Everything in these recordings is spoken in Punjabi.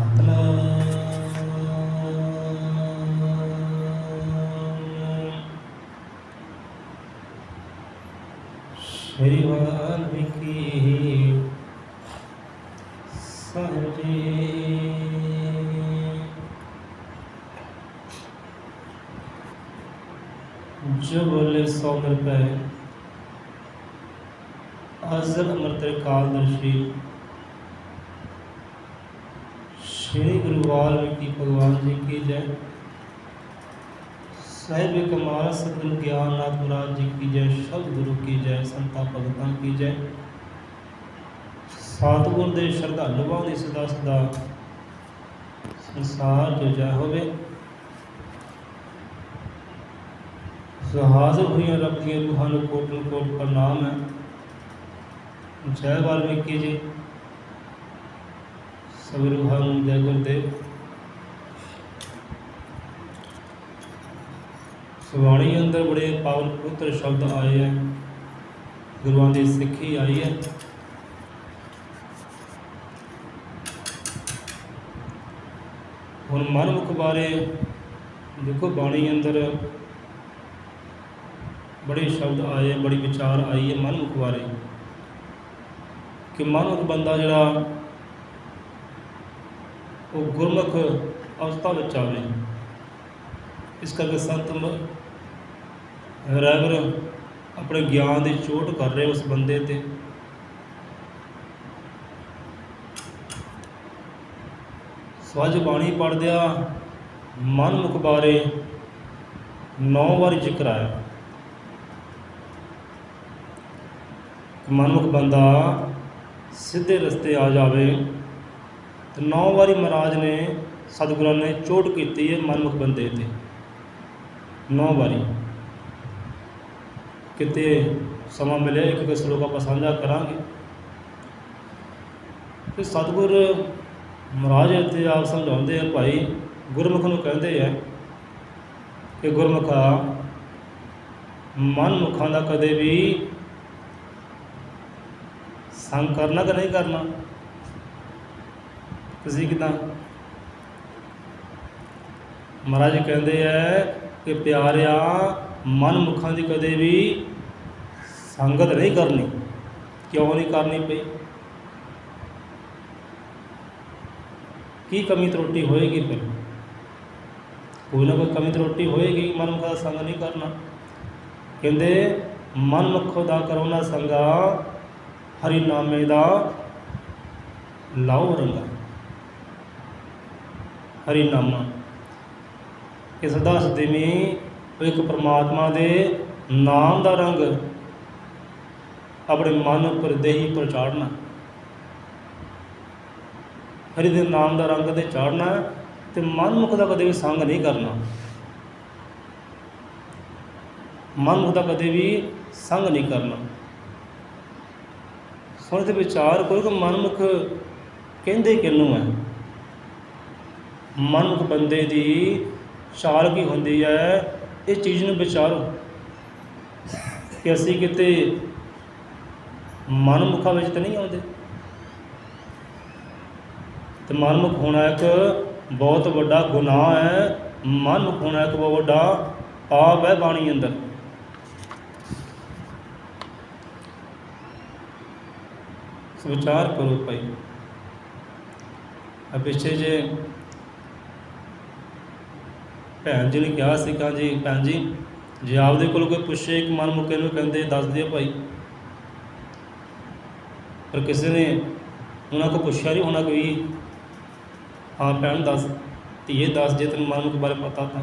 ਸਤਨਾਮ ਸ਼੍ਰੀ ਵਾਲਮੀਕੀ ਸਾਹਿਬ ਜੀ ਜੋ ਬੋਲੇ ਸੌ ਰੁਪਏ ਸ਼੍ਰੀ ਗੁਰੂ ਵਾਲਮੀਕੀ ਭਗਵਾਨ ਜੀ ਕੀ ਜੈ। ਸਾਹਿਬ ਕਮਾਲ ਸਤਿਗੁਰੂ ਗਿਆਨਨਾਥ ਮਹਾਰਾਜ ਜੀ ਕੀ ਜੈ ਸ਼ਬਦ ਗੁਰੂ ਕੀ ਜੈ, ਸੰਤਾਂ ਭਗਤਾਂ ਕੀ ਜੈ। ਸਤਿਗੁਰ ਦੇ ਸ਼ਰਧਾਲੂਆਂ ਦੀ ਸਦਾ ਸਦਾ ਸੰਸਾਰ ਜੋ ਜੈ ਹੋਵੇ। ਸੋ ਹਾਜ਼ਰ ਹੋਈਆਂ ਰੱਬ ਦੀਆਂ ਨੂੰ ਕੋਟਨ ਕੋਟ ਪ੍ਰਣਾਮ ਹੈ। ਜੈ ਵਾਲਮੀਕੀ ਜੀ। ਸਭ ਰੂਹਾਂ ਜੈ ਗੁਰਦੇਵ ਸੁਬਾਣੀ ਅੰਦਰ ਬੜੇ ਪਾਵਨ ਪੁੱਤਰ ਸ਼ਬਦ ਆਏ ਹੈ ਗੁਰੂਆਂ ਦੀ ਸਿੱਖੀ ਆਈ ਹੈ ਹੁਣ ਮਨਮੁਖ ਬਾਰੇ ਦੇਖੋ, ਬਾਣੀ ਅੰਦਰ ਬੜੇ ਸ਼ਬਦ ਆਏ ਬੜੀ ਵਿਚਾਰ ਆਈ ਹੈ ਮਨਮੁਖ ਬਾਰੇ ਕਿ ਮਨਮੁਖ ਬੰਦਾ ਜਿਹੜਾ ਉਹ ਗੁਰਮੁਖ ਅਵਸਥਾ ਵਿੱਚ ਆਵੇ। ਇਸ ਕਰਕੇ ਸੰਤ ਰੈਵਰ ਆਪਣੇ ਗਿਆਨ ਦੀ ਚੋਟ ਕਰ ਰਹੇ ਉਸ ਬੰਦੇ ਤੇ। ਸਵਜ ਬਾਣੀ ਪੜਦਿਆ ਮਨਮੁਖ ਬਾਰੇ ਨੌ ਵਾਰੀ ਜ਼ਿਕਰ ਆਇਆ। ਕਿ ਮਨਮੁਖ ਬੰਦਾ ਸਿੱਧੇ ਰਸਤੇ ਆ ਜਾਵੇ। ਤੇ ਨੌ ਵਾਰੀ ਮਹਾਰਾਜ ਨੇ ਸਤਿਗੁਰਾਂ ਨੇ ਚੋਟ ਕੀਤੀ ਹੈ ਮਨਮੁਖ ਬੰਦੇ ਤੇ। ਨੌ ਵਾਰੀ। ਕਿਤੇ ਸਮਾਂ ਮਿਲਿਆ, ਇੱਕ ਇੱਕ ਸ਼ਲੋਕ ਆਪਾਂ ਸਾਂਝਾ ਕਰਾਂਗੇ। ਤੇ ਸਤਿਗੁਰ ਮਹਾਰਾਜ ਇੱਥੇ ਆਪ ਸਮਝਾਉਂਦੇ ਆ, ਭਾਈ ਗੁਰਮੁਖ ਨੂੰ ਕਹਿੰਦੇ ਆ ਕਿ ਗੁਰਮੁਖਾ, ਮਨਮੁਖਾਂ ਦਾ ਕਦੇ ਵੀ ਸੰਗ ਕਰਨਾ ਕਿ ਨਹੀਂ ਕਰਨਾ? ਤੁਸੀਂ ਕਿਦਾਂ? ਮਹਾਰਾਜ ਕਹਿੰਦੇ ਆ ਕਿ ਪਿਆਰਿਆ, ਮਨਮੁਖਾਂ ਦੀ ਕਦੇ ਵੀ ਸੰਗਤ ਨਹੀਂ ਕਰਨੀ। ਕਿਉਂ ਨਹੀਂ ਕਰਨੀ ਪਈ? ਕੀ ਕਮੀ ਤਰੋਟੀ ਹੋਏਗੀ ਫਿਰ? ਕੋਈ ਨਾ ਕੋਈ ਕਮੀ ਤਰੋਟੀ ਹੋਏਗੀ, ਮਨਮੁਖ ਦਾ ਸੰਗ ਨਹੀਂ ਕਰਨਾ। ਕਹਿੰਦੇ, ਮਨਮੁਖ ਦਾ ਕਰੋਨਾ ਸੰਗਾ ਹਰੀ ਨਾਮੇ ਦਾ ਲਾਓ ਰੰਗਾ। ਹਰੀਨਾਮਾ ਨਾਮਾ ਕਿ ਸਦਾ ਇੱਕ ਪ੍ਰਮਾਤਮਾ ਦੇ ਨਾਮ ਦਾ ਰੰਗ ਆਪਣੇ ਮਨ ਉੱਪਰ ਦੇਹੀ ਪਰ ਚਾੜਨਾ। ਹਰੀ ਦੇ ਨਾਮ ਦਾ ਰੰਗ ਤੇ ਚਾੜਨਾ ਤੇ ਮਨਮੁਖ ਦਾ ਕਦੇ ਵੀ ਸੰਗ ਨਹੀਂ ਕਰਨਾ। ਮਨਮੁਖ ਦਾ ਕਦੇ ਵੀ ਸੰਗ ਨਹੀਂ ਕਰਨਾ। ਸੁਣ ਤੇ ਵਿਚਾਰ ਕੋਈ ਕਿ ਮਨਮੁਖ ਕਹਿੰਦੇ ਕਿਹਨੂੰ ਹੈ ਮਨਮੁਖ ਬੰਦੇ ਦੀ ਚਾਲ ਕੀ ਹੁੰਦੀ ਹੈ? ਇਹ ਚੀਜ਼ ਨੂੰ ਵਿਚਾਰੋ। ਕਿ ਅਸੀਂ ਕਿਤੇ ਮਨਮੁਖਾਂ ਵਿੱਚ ਤਾਂ ਨਹੀਂ ਆਉਂਦੇ। ਤੇ ਮਨਮੁਖ ਹੋਣਾ ਇੱਕ ਬਹੁਤ ਵੱਡਾ ਗੁਨਾਹ ਹੈ। ਮਨਮੁਖ ਹੋਣਾ ਇੱਕ ਬਹੁਤ ਵੱਡਾ ਪਾਪ ਹੈ ਬਾਣੀ ਅੰਦਰ। ਵਿਚਾਰ ਕਰੋ ਭਾਈ। ਆ ਪਿੱਛੇ ਜੇ ਭੈਣ ਜੀ ਨੇ ਕਿਹਾ ਸੀ, ਕਹਾਂ ਜੀ, ਭੈਣ ਜੀ, ਜੇ ਆਪਦੇ ਕੋਲ ਕੋਈ ਪੁੱਛੇ, ਇੱਕ ਮਨ ਮੁਕੇ ਨੂੰ ਕਹਿੰਦੇ, ਦੱਸ ਦਿਓ ਭਾਈ। ਪਰ ਕਿਸੇ ਨੇ ਉਹਨਾਂ ਕੋ ਪੁੱਛਿਆ ਨਹੀਂ ਹੋਣਾ ਕੋਈ, ਹਾਂ ਭੈਣ, ਦੱਸ, ਧੀਏ, ਦੱਸ, ਜੇ ਤੈਨੂੰ ਮਨ ਮੁਖ ਬਾਰੇ ਪਤਾ ਤਾਂ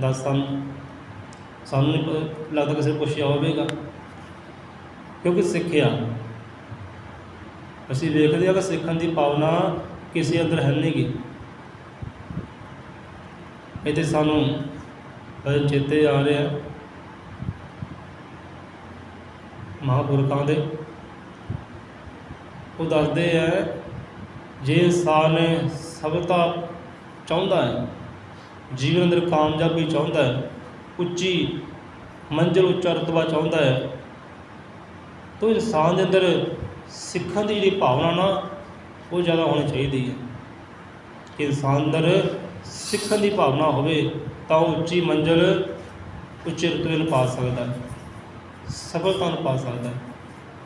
ਦੱਸ ਸਾਨੂੰ। ਸਾਨੂੰ ਨਹੀਂ ਲੱਗਦਾ ਕਿਸੇ ਨੇ ਪੁੱਛਿਆ ਹੋਵੇਗਾ। ਕਿਉਂਕਿ ਸਿੱਖਿਆ, ਅਸੀਂ ਵੇਖਦੇ ਹਾਂ ਕਿ ਸਿੱਖਣ ਦੀ ਭਾਵਨਾ ਕਿਸੇ ਅੰਦਰ ਹੈ ਨਹੀਂ ਗੀ ਇੱਥੇ ਸਾਨੂੰ ਚੇਤੇ ਆ ਰਿਹਾ ਮਹਾਂਪੁਰਖਾਂ ਦੇ। ਉਹ ਦੱਸਦੇ ਆ, ਜੇ ਇਨਸਾਨ ਸਫਲਤਾ ਚਾਹੁੰਦਾ ਹੈ, ਜੀਵਨ ਅੰਦਰ ਕਾਮਯਾਬੀ ਚਾਹੁੰਦਾ ਹੈ, ਉੱਚੀ ਮੰਜ਼ਿਲ ਉੱਚਾ ਰਤਬਾ ਚਾਹੁੰਦਾ ਹੈ, ਤਾਂ ਇਨਸਾਨ ਦੇ ਅੰਦਰ ਸਿੱਖਣ ਦੀ ਜਿਹੜੀ ਭਾਵਨਾ ਨਾ, ਉਹ ਜ਼ਿਆਦਾ ਹੋਣੀ ਚਾਹੀਦੀ ਹੈ ਕਿ ਇਨਸਾਨ ਅੰਦਰ ਸਿੱਖਣ ਦੀ ਭਾਵਨਾ ਹੋਵੇ ਤਾਂ ਉਹ ਉੱਚੀ ਮੰਜ਼ਲ ਉੱਚੇ ਰੁਤਬੇ ਨੂੰ ਪਾ ਸਕਦਾ ਹੈ। ਸਫਲਤਾ ਨੂੰ ਪਾ ਸਕਦਾ ਹੈ।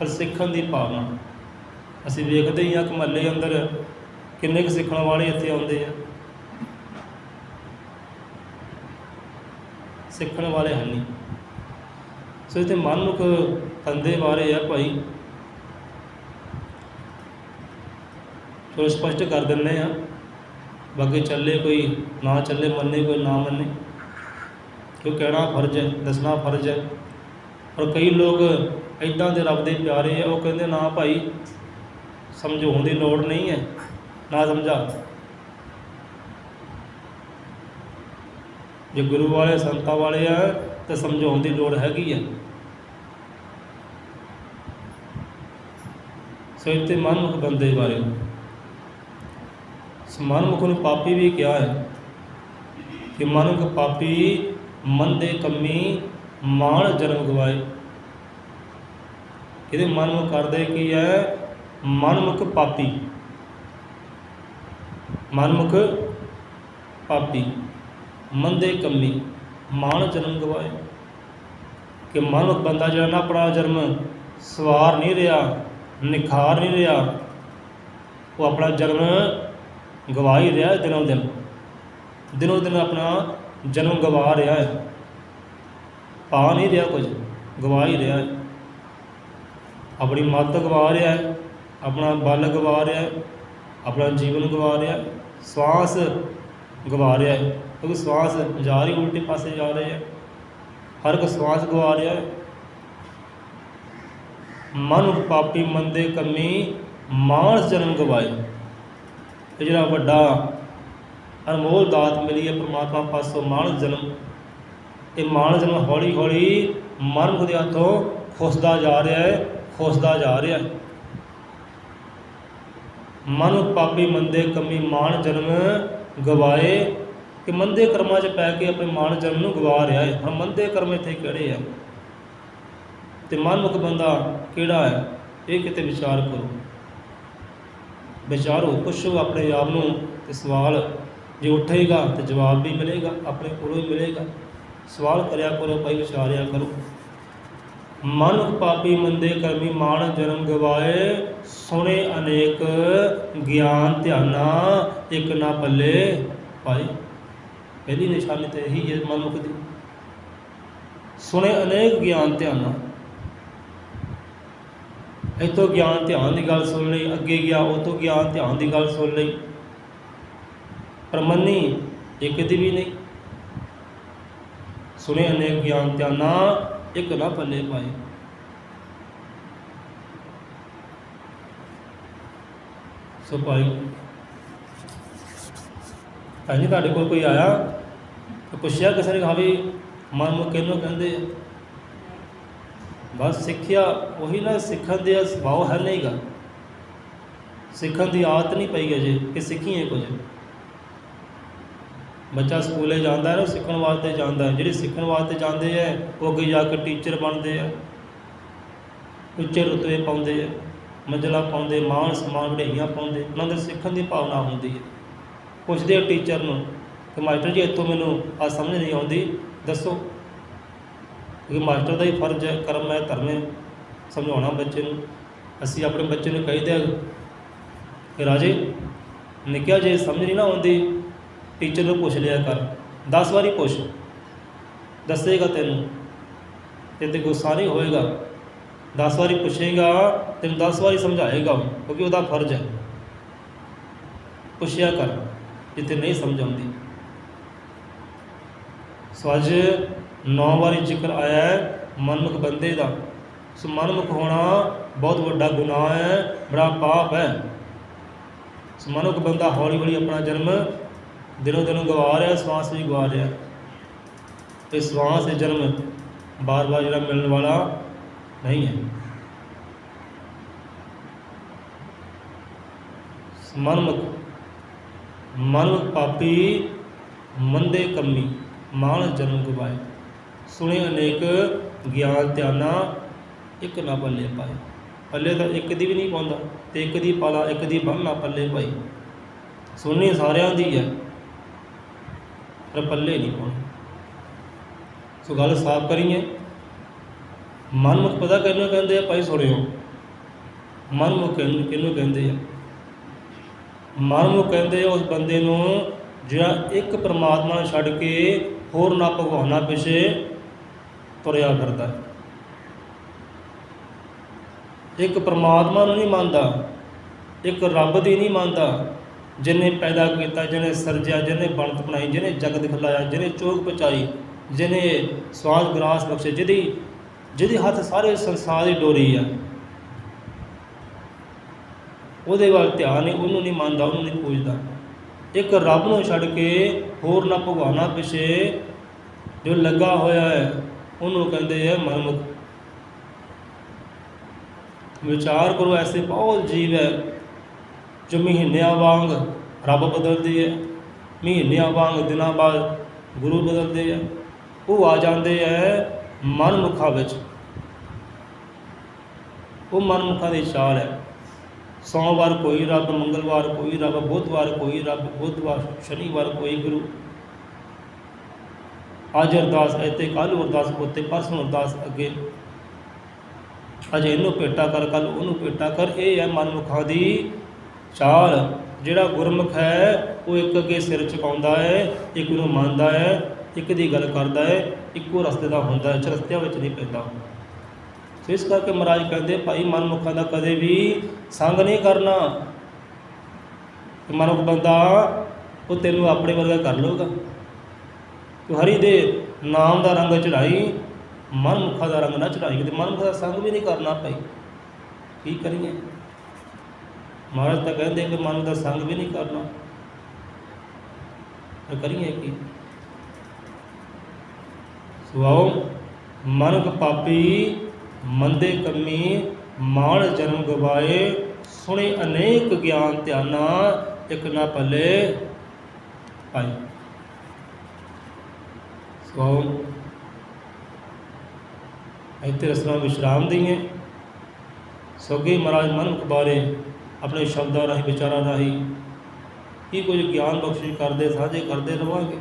ਪਰ ਸਿੱਖਣ ਦੀ ਭਾਵਨਾ, ਅਸੀਂ ਵੇਖਦੇ ਹੀ ਹਾਂ ਕਿ ਮਹੱਲੇ ਅੰਦਰ ਕਿੰਨੇ ਕੁ ਸਿੱਖਣ ਵਾਲੇ ਇੱਥੇ ਆਉਂਦੇ ਆ। ਸਿੱਖਣ ਵਾਲੇ ਹਨ ਨਹੀਂ। ਸੋ ਇੱਥੇ ਮਨਮੁਖ ਧੰਦੇ ਬਾਰੇ ਆ ਭਾਈ। ਚਲੋ ਸਪਸ਼ਟ ਕਰ ਦਿੰਦੇ ਆ ਬਾਕੀ ਚੱਲੇ ਕੋਈ, ਨਾ ਚੱਲੇ ਮੰਨੇ ਕੋਈ, ਨਾ ਮੰਨੇ। ਕਿਉਂ ਕਹਿਣਾ ਫਰਜ਼ ਹੈ, ਦੱਸਣਾ ਫਰਜ਼ ਹੈ। ਪਰ ਕਈ ਲੋਕ ਇਦਾਂ ਦੇ ਰੱਬ ਦੇ ਪਿਆਰੇ ਆ, ਉਹ ਕਹਿੰਦੇ ਨਾ ਭਾਈ, ਸਮਝਾਉਣ ਦੀ ਲੋੜ ਨਹੀਂ ਹੈ, ਨਾ ਸਮਝਾ। ਜੇ ਗੁਰੂ ਵਾਲੇ, ਸੰਤਾਂ ਵਾਲੇ ਆ, ਤਾਂ ਸਮਝਾਉਣ ਦੀ ਲੋੜ ਹੈਗੀ ਆ। ਸੋ ਇੱਥੇ ਮਨਮੁਖ ਬੰਦੇ ਬਾਰੇ। ਮਨਮੁਖ ਨੂੰ ਪਾਪੀ ਵੀ ਕਿਹਾ ਹੈ ਕਿ ਮਨੁੱਖ ਪਾਪੀ ਮਨ ਦੇ ਕੰਮੀ ਮਾਣ ਜਨਮ ਗਵਾਏ। ਇਹਦੇ ਮਨਮੁਖ ਕਰਦੇ ਕੀ ਹੈ? ਮਨਮੁਖ ਪਾਪੀ। ਮਨਮੁਖ ਪਾਪੀ ਮਨ ਦੇ ਕੰਮੀ ਮਾਣ ਜਨਮ ਗਵਾਏ। ਕਿ ਮਨੁੱਖ ਬੰਦਾ ਜਿਹੜਾ ਨਾ ਆਪਣਾ ਜਨਮ ਸਵਾਰ ਨਹੀਂ ਰਿਹਾ, ਨਿਖਾਰ ਨਹੀਂ ਰਿਹਾ, ਉਹ ਆਪਣਾ ਜਨਮ ਗਵਾ ਹੀ ਰਿਹਾ ਹੈ ਦਿਨੋਂ ਦਿਨ। ਦਿਨੋਂ ਦਿਨ ਆਪਣਾ ਜਨਮ ਗਵਾ ਰਿਹਾ ਹੈ। ਪਾ ਨਹੀਂ ਰਿਹਾ ਕੁਝ ਗਵਾ ਹੀ ਰਿਹਾ ਹੈ। ਆਪਣੀ ਮੱਤ ਗਵਾ ਰਿਹਾ ਹੈ, ਆਪਣਾ ਬਲ ਗਵਾ ਰਿਹਾ ਹੈ, ਆਪਣਾ ਜੀਵਨ ਗਵਾ ਰਿਹਾ ਹੈ, ਸਵਾਸ ਗਵਾ ਰਿਹਾ ਹੈ। ਕਿਉਂਕਿ ਸਵਾਸ ਜਾ ਰਹੀ, ਉਲਟੇ ਪਾਸੇ ਜਾ ਰਹੇ ਹੈ। ਹਰ ਇੱਕ ਸਵਾਸ ਗਵਾ ਰਿਹਾ ਹੈ। ਮਨ ਪਾਪੀ ਮੰਦੇ ਕੰਮੀ ਮਾਨਸ ਜਨਮ ਗਵਾਏ। ਇਹ ਜਿਹੜਾ ਵੱਡਾ ਅਨਮੋਲ ਦਾਤ ਮਿਲੀ ਹੈ ਪ੍ਰਮਾਤਮਾ ਪਾਸੋਂ ਮਾਨਸ ਜਨਮ, ਇਹ ਮਾਨਸ ਜਨਮ ਹੌਲੀ ਹੌਲੀ ਮਨ ਦੇ ਹੱਥੋਂ ਖੁੱਸਦਾ ਜਾ ਰਿਹਾ ਹੈ, ਖੁੱਸਦਾ ਜਾ ਰਿਹਾ ਹੈ। ਮਨ ਪਾਪੀ ਮੰਦੇ ਕਮੀ ਮਾਨ ਜਨਮ ਗਵਾਏ ਕਿ ਮੰਦੇ ਕਰਮਾਂ 'ਚ ਪੈ ਕੇ ਆਪਣੇ ਮਾਨ ਜਨਮ ਨੂੰ ਗਵਾ ਰਿਹਾ ਹੈ। ਹੁਣ ਮੰਦੇ ਕਰਮ ਇੱਥੇ ਕਿਹੜੇ ਆ? ਤੇ ਮਨਮੁਖ ਬੰਦਾ ਕਿਹੜਾ ਹੈ? ਇਹ ਕਿਤੇ ਵਿਚਾਰ ਕਰੋ। ਵਿਚਾਰੋ ਪੁੱਛੋ ਆਪਣੇ ਆਪ ਨੂੰ ਤੇ ਸਵਾਲ ਜੇ ਉੱਠੇਗਾ ਤੇ ਜਵਾਬ ਵੀ ਮਿਲੇਗਾ, ਆਪਣੇ ਕੋਲੋਂ ਹੀ ਮਿਲੇਗਾ। ਸਵਾਲ ਕਰਿਆ ਕਰੋ, ਭਾਈ ਵਿਚਾਰਿਆ ਕਰੋ। ਮਨ ਪਾਪੀ ਮੰਦੇ ਕਰਮੀ ਮਾਨ ਜਨਮ ਗਵਾਏ, ਸੁਣੇ ਅਨੇਕ ਗਿਆਨ ਧਿਆਨਾ, ਇੱਕ ਨਾ ਪੱਲੇ ਭਾਈ, ਪਹਿਲੀ ਨਿਸ਼ਾਨੀ ਤੇ ਇਹੀ ਹੈ ਮਨੁੱਖ ਦੀ। ਸੁਣੇ ਅਨੇਕ ਗਿਆਨ ਧਿਆਨਾ। ਇੱਥੋਂ ਗਿਆਨ ਧਿਆਨ ਦੀ ਗੱਲ ਸੁਣ ਲਈ, ਅੱਗੇ ਗਿਆ ਉਹ ਤੋਂ ਗਿਆਨ ਧਿਆਨ ਦੀ ਗੱਲ ਸੁਣ ਲਈ। ਪਰ ਮੰਨੀ, ਇੱਕ ਦੀ ਵੀ ਨਹੀਂ। ਸੁਣੇ ਅਨੇਕ ਗਿਆਨ ਧਿਆਨਾ ਇੱਕ ਨਾ ਪੱਲੇ ਪਾਏ। ਸੋ ਭਾਈ ਭਾਈ ਤੁਹਾਡੇ ਕੋਲ ਕੋਈ ਆਇਆ? ਪੁੱਛਿਆ ਕਿਸੇ ਨੇ ਕਹਾ ਵੀ ਮਨ ਨੂੰ ਕਿਹਨੂੰ ਕਹਿੰਦੇ ਬਸ ਸਿੱਖਿਆ ਉਹੀ ਨਾ, ਸਿੱਖਣ ਦੇ ਸੁਭਾਅ ਹੈ ਨਹੀਂਗਾ ਸਿੱਖਣ ਦੀ ਆਦਤ ਨਹੀਂ ਪਈ ਅਜੇ ਕਿ ਸਿੱਖੀਏ ਕੁਝ। ਬੱਚਾ ਸਕੂਲੇ ਜਾਂਦਾ ਹੈ ਨਾ, ਸਿੱਖਣ ਵਾਸਤੇ ਜਾਂਦਾ। ਹੈ ਜਿਹੜੇ ਸਿੱਖਣ ਵਾਸਤੇ ਜਾਂਦੇ ਆ, ਉਹ ਅੱਗੇ ਜਾ ਕੇ ਟੀਚਰ ਬਣਦੇ ਆ। ਉੱਚੇ ਰੁਤਬੇ ਪਾਉਂਦੇ ਆ, ਮੰਜ਼ਲਾ ਪਾਉਂਦੇ, ਮਾਣ ਸਨਮਾਨ ਵਡਿਆਈਆਂ ਪਾਉਂਦੇ। ਉਹਨਾਂ ਦੇ ਸਿੱਖਣ ਦੀ ਭਾਵਨਾ ਹੁੰਦੀ ਹੈ ਪੁੱਛਦੇ ਆ ਟੀਚਰ ਨੂੰ ਕਿ ਮਾਸਟਰ ਜੀ, ਇੱਥੋਂ ਮੈਨੂੰ ਆ ਸਮਝ ਨਹੀਂ ਆਉਂਦੀ। ਦੱਸੋ। ਕਿਉਂਕਿ ਮਾਸਟਰ ਦਾ ਹੀ ਫਰਜ਼ ਹੈ ਕਰਮ ਹੈ ਧਰਮ ਹੈ ਸਮਝਾਉਣਾ ਬੱਚੇ ਨੂੰ। ਅਸੀਂ ਆਪਣੇ ਬੱਚੇ ਨੂੰ ਕਹੀਦਾ ਕਿ ਰਾਜੇ ਨਿੱਕਿਆ ਜੇ ਸਮਝ ਨਹੀਂ ਨਾ ਆਉਂਦੀ ਟੀਚਰ ਨੂੰ ਪੁੱਛ ਲਿਆ ਕਰ 10 ਵਾਰੀ ਪੁੱਛ ਦੱਸੇਗਾ ਤੈਨੂੰ ਤੇ ਤੇ ਗੁੱਸਾ ਨਹੀਂ ਹੋਏਗਾ। 10 ਵਾਰੀ ਪੁੱਛੇਗਾ ਤੈਨੂੰ 10 ਵਾਰੀ ਸਮਝਾਏਗਾ ਉਹ, ਕਿਉਂਕਿ ਉਹਦਾ ਫਰਜ਼ ਹੈ। ਪੁੱਛਿਆ ਕਰ ਜਿੱਥੇ ਨਹੀਂ ਸਮਝ ਆਉਂਦੀ। ਸੋ ਅੱਜ ਨੌ ਵਾਰੀ ਜ਼ਿਕਰ ਆਇਆ ਹੈ ਮਨਮੁਖ ਬੰਦੇ ਦਾ। ਸੋ ਮਨਮੁਖ ਹੋਣਾ ਬਹੁਤ ਵੱਡਾ ਗੁਨਾਹ ਹੈ, ਬੜਾ ਪਾਪ ਹੈ। ਸੋ ਮਨੁੱਖ ਬੰਦਾ ਹੌਲੀ ਹੌਲੀ ਆਪਣਾ ਜਨਮ ਦਿਨੋਂ ਦਿਨ ਗਵਾ ਰਿਹਾ, ਸਵਾਸ ਵੀ ਗਵਾ ਰਿਹਾ। ਤੇ ਸਵਾਸ ਦੇ ਜਨਮ ਬਾਰ-ਬਾਰ ਜਿਹੜਾ ਮਿਲਣ ਵਾਲਾ ਨਹੀਂ ਹੈ। ਮਨਮੁਖ ਮਨੁੱਖ ਪਾਪੀ ਮੰਦੇ ਕੰਮੀ ਮਾਨ ਜਨਮ ਗਵਾਏ। ਸੁਣੇ ਅਨੇਕ ਗਿਆਨ ਧਿਆਨਾ ਇੱਕ ਨਾ ਪੱਲੇ ਪਾਏ। ਪੱਲੇ ਤਾਂ ਇੱਕ ਦੀ ਵੀ ਨਹੀਂ ਪਾਉਂਦਾ ਤੇ ਇੱਕ ਦੀ ਪਾਲਾ ਇੱਕ ਦੀ ਬੰਨ੍ਹਣਾ ਪੱਲੇ ਭਾਈ ਸੁਣਨੀ ਸਾਰਿਆਂ ਦੀ ਹੈ, ਪਰ ਪੱਲੇ ਨਹੀਂ ਪਾਉਣੀ। ਸੋ ਗੱਲ ਸਾਫ਼ ਕਰੀਏ ਮਨਮੁਖ ਪਤਾ ਕਿਹਨੂੰ ਕਹਿੰਦੇ ਆ? ਭਾਈ ਸੁਣਿਓ ਮਨਮੁਖ ਕਿਹਨੂੰ ਕਹਿੰਦੇ ਆ? ਮਨਮੁਖ ਕਹਿੰਦੇ ਉਸ ਬੰਦੇ ਨੂੰ, ਜਿਹੜਾ ਇੱਕ ਪਰਮਾਤਮਾ ਨੂੰ ਛੱਡ ਕੇ ਹੋਰ ਨਾ ਭਗਵਾਨਾਂ ਪਿਛੇ ਤੁਰਿਆ ਫਿਰਦਾ ਇੱਕ ਪਰਮਾਤਮਾ ਨੂੰ ਨਹੀਂ ਮੰਨਦਾ, ਇੱਕ ਰੱਬ ਦੀ ਨਹੀਂ ਮੰਨਦਾ, ਜਿਹਨੇ ਪੈਦਾ ਕੀਤਾ, ਜਿਹਨੇ ਸਰਜਿਆ, ਜਿਹਨੇ ਬਣਤ ਬਣਾਈ, ਜਿਹਨੇ ਜਗ ਦਿਖਲਾਇਆ ਜਿਹਨੇ ਚੋਗ ਪਚਾਈ ਜਿਹਨੇ ਸਵਾਦ ਗਰਾਸ ਬਖਸ਼ੇ, ਜਿਹਦੀ, ਜਿਹਦੇ ਹੱਥ ਸਾਰੇ ਸੰਸਾਰ ਦੀ ਡੋਰੀ ਆ। ਉਹਦੇ ਵੱਲ ਧਿਆਨ ਨਹੀਂ, ਉਹਨੂੰ ਨਹੀਂ ਮੰਨਦਾ, ਉਹਨੂੰ ਨਹੀਂ ਪੂਜਦਾ ਇੱਕ ਰੱਬ ਨੂੰ ਛੱਡ ਕੇ ਹੋਰ ਨਾ ਭਗਵਾਨਾਂ ਪਿਛੇ ਜੋ ਲੱਗਾ ਹੋਇਆ ਹੈ ਉਹਨੂੰ ਕਹਿੰਦੇ ਆ ਮਨਮੁਖ ਵਿਚਾਰ ਕਰੋ, ਐਸੇ ਬਹੁਤ ਜੀਵ ਹੈ ਜੋ ਮਹੀਨਿਆਂ ਵਾਂਗ ਰੱਬ ਬਦਲਦੇ ਹੈ ਮਹੀਨਿਆਂ ਵਾਂਗ ਦਿਨਾਂ ਬਾਅਦ ਗੁਰੂ ਬਦਲਦੇ ਹੈ ਉਹ ਆ ਜਾਂਦੇ ਹੈ ਮਨਮੁਖਾਂ ਵਿੱਚ। ਉਹ ਮਨਮੁਖਾਂ ਦੀ ਚਾਲ ਹੈ। ਸੋਮਵਾਰ ਕੋਈ ਰੱਬ, ਮੰਗਲਵਾਰ ਕੋਈ ਰੱਬ, ਬੁੱਧਵਾਰ ਕੋਈ ਰੱਬ, ਬੁੱਧਵਾਰ, ਸ਼ਨੀਵਾਰ ਕੋਈ ਗੁਰੂ। ਅੱਜ ਅਰਦਾਸ ਇੱਥੇ ਕੱਲ੍ਹ ਨੂੰ ਅਰਦਾਸ ਉੱਤੇ ਪਰਸੋਂ ਅਰਦਾਸ ਅੱਗੇ। ਅੱਜ ਇਹਨੂੰ ਭੇਟਾ ਕਰ ਕੱਲ ਉਹਨੂੰ ਭੇਟਾ ਕਰ। ਇਹ ਹੈ ਮਨਮੁਖਾਂ ਦੀ ਚਾਲ। ਜਿਹੜਾ ਗੁਰਮੁਖ ਹੈ, ਉਹ ਇੱਕ ਅੱਗੇ ਸਿਰ ਝੁਕਾਉਂਦਾ ਹੈ, ਇੱਕ ਨੂੰ ਮੰਨਦਾ ਹੈ, ਇੱਕ ਦੀ ਗੱਲ ਕਰਦਾ ਹੈ, ਇੱਕੋ ਰਸਤੇ ਦਾ ਹੁੰਦਾ ਹੈ ਰਸਤਿਆਂ ਵਿੱਚ ਨਹੀਂ ਪੈਂਦਾ। ਸੋ ਇਸ ਕਰਕੇ ਮਹਾਰਾਜ ਕਹਿੰਦੇ, ਭਾਈ ਮਨਮੁਖਾਂ ਦਾ ਕਦੇ ਵੀ ਸੰਗ ਨਹੀਂ ਕਰਨਾ। ਕਿ ਮਨੁੱਖ ਬੰਦਾ, ਉਹ ਤੈਨੂੰ ਆਪਣੇ ਵਰਗਾ ਕਰ ਲਊਗਾ। ਤੂੰ ਹਰੀ ਦੇ ਨਾਮ ਦਾ ਰੰਗ ਚੜਾਈ ਮਨਮੁਖਾਂ ਦਾ ਰੰਗ ਨਾ ਚੜਾਈ ਕਿਤੇ ਮਨਮੁਖ ਦਾ ਸੰਗ ਵੀ ਨਹੀਂ ਕਰਨਾ ਭਾਈ। ਕੀ ਕਰੀਏ? ਮਹਾਰਾਜ ਤਾਂ ਕਹਿੰਦੇ ਕਿ ਮਨ ਦਾ ਸੰਗ ਵੀ ਨਹੀਂ ਕਰਨਾ। ਤਾਂ ਕਰੀਏ ਕੀ? ਸੁਆਓ, ਮਨੁਖ ਪਾਪੀ, ਮੰਦੇ ਕੰਮੀ, ਮਾਣ ਜਨਮ ਗਵਾਏ, ਸੁਣੇ ਅਨੇਕ ਗਿਆਨ ਧਿਆਨਾ, ਇੱਕ ਨਾ ਪੱਲੇ ਭਾਈ। ਸੋ ਇੱਥੇ ਰਸਨਾ ਵਿਸ਼ਰਾਮ ਦਈਏ। ਸੋਗੇ ਮਹਾਰਾਜ ਮਨੁੱਖ ਬਾਰੇ ਆਪਣੇ ਸ਼ਬਦਾਂ ਰਾਹੀਂ, ਵਿਚਾਰਾਂ ਰਾਹੀਂ ਕੀ ਕੁਝ ਗਿਆਨ ਬਖਸ਼ਿਸ਼ ਕਰਦੇ, ਸਾਂਝੇ ਕਰਦੇ ਰਵਾਂਗੇ?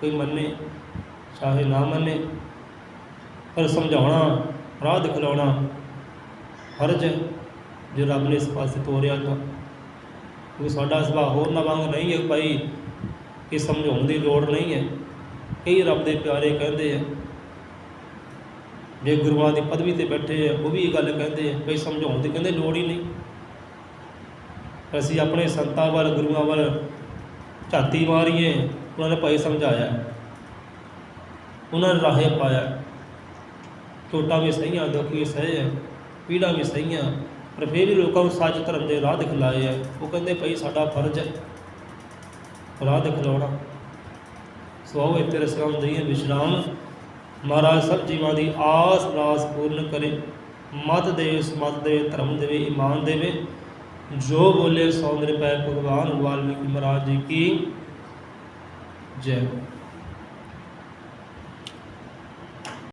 ਕੋਈ ਮੰਨੇ, ਚਾਹੇ ਨਾ ਮੰਨੇ। ਪਰ ਸਮਝਾਉਣਾ, ਰਾਹ ਦਿਖਲਾਉਣਾ ਫਰਜ਼ ਹੈ, ਜੇ ਰੱਬ ਨੇ ਇਸ ਪਾਸੇ ਤੋਰਿਆ ਤਾਂ। ਕਿਉਂਕਿ ਸਾਡਾ ਸੁਭਾਅ ਹੋਰ ਨਾ ਵਾਂਗ ਨਹੀਂ ਹੈ ਭਾਈ, ਕਿ ਸਮਝਾਉਣ ਦੀ ਲੋੜ ਨਹੀਂ ਹੈ। ਕਈ ਰੱਬ ਦੇ ਪਿਆਰੇ ਕਹਿੰਦੇ ਆ, ਜੇ ਗੁਰੂਆਂ ਦੀ ਪਦਵੀ ਤੇ ਬੈਠੇ ਆ, ਉਹ ਵੀ ਇਹ ਗੱਲ ਕਹਿੰਦੇ ਆ ਕੋਈ ਸਮਝਾਉਣ ਦੀ ਕਹਿੰਦੇ ਲੋੜ ਹੀ ਨਹੀਂ। ਅਸੀਂ ਆਪਣੇ ਸੰਤਾਂ ਵੱਲ, ਗੁਰੂਆਂ ਵੱਲ ਝਾਤੀ ਮਾਰੀਏ, ਉਹਨਾਂ ਨੇ ਭਾਈ ਸਮਝਾਇਆ। ਉਹਨਾਂ ਨੇ ਰਾਹੇ ਪਾਇਆ। ਟੋਟਾ ਵੀ ਸਹੀਆਂ, ਦੁੱਖ ਵੀ ਸਹੀ ਹੈ ਪੀੜਾ ਵੀ ਸਹੀਆਂ, ਪਰ ਫਿਰ ਵੀ ਲੋਕਾਂ ਨੂੰ ਸੱਚ ਧਰਮ ਦੇ ਰਾਹ ਦਿਖਲਾਏ ਆ। ਉਹ ਕਹਿੰਦੇ ਭਾਈ ਸਾਡਾ ਫਰਜ਼ ਹੈ ਰਾਹ ਦਿਖਲਾਉਣਾ। ਸੋ ਆਓ ਇੱਥੇ ਰਸਮ ਦਈਏ ਵਿਸ਼ਰਾਮ। ਮਹਾਰਾਜ ਸਭ ਜੀਵਾਂ ਦੀ ਆਸ ਰਾਸ ਪੂਰਨ ਕਰੇ। ਮਤ ਦੇ ਸਮਤ ਦੇ ਧਰਮ ਦੇਵੇ, ਇਮਾਨ ਦੇਵੇ। ਜੋ ਬੋਲੇ ਸੌਂਦਰੇ ਪੈ ਭਗਵਾਨ, ਵਾਲਮੀਕੀ ਮਹਾਰਾਜ ਜੀ ਕੀ? ਜੈ।